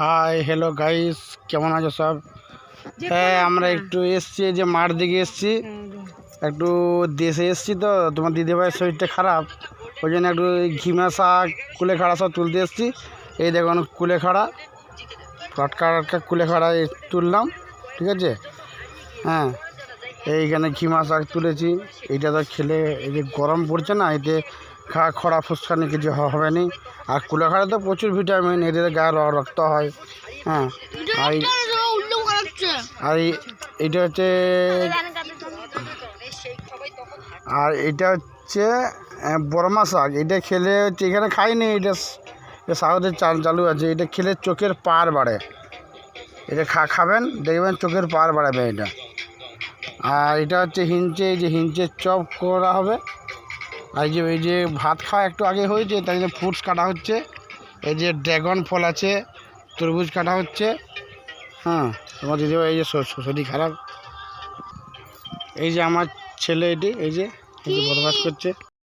Hi hello guys কেমন আছো সব? হ্যাঁ আমরা একটু এসছি যে মাঠ দিকে এসছি। একটু দেশে এসছি তো তোমার দিদিভাইয়ের শরীরটা খারাপ। ওই জন্য একটু ঘিমা শাক কুলেখাড়া সব তুলতে এসছি। এই দেখুন কুলেখাড়া ফটকা টটকা কুলেখাড়া তুললাম ঠিক আছে? হ্যাঁ এইখানে ঘিমা শাক তুলেছি। এইটা তো খেলে এই যে গরম পড়ছে না এতে খা, খরা ফুসকানি কিছু হবে না আর কুলেখাড়া তো প্রচুর ভিটামিন এদের গায়ে রক্ত হয়। হ্যাঁ আর আর এইটা হচ্ছে আর এটা হচ্ছে বর্মা শাক। এটা খেলে হচ্ছে এখানে খাইনি, এটা এটা সাউথের চাল চালু আছে। এটা খেলে চোখের পার বাড়ে। এটা খা, খাবেন, দেখবেন চোখের পার বাড়াবে এটা। আর এটা হচ্ছে হিঞ্চে, এই যে হিঞ্চের চপ করা হবে। আর এই যে ওই যে ভাত খাওয়া একটু আগে হয়েছে তাই জন্য ফ্রুটস কাটা হচ্ছে। এই যে ড্রাগন ফল আছে তরমুজ কাটা হচ্ছে। হ্যাঁ তোমার দিদি এই যে শরীর খারাপ। এই যে আমার ছেলে এটি এই যে এই যে বদমাস করছে।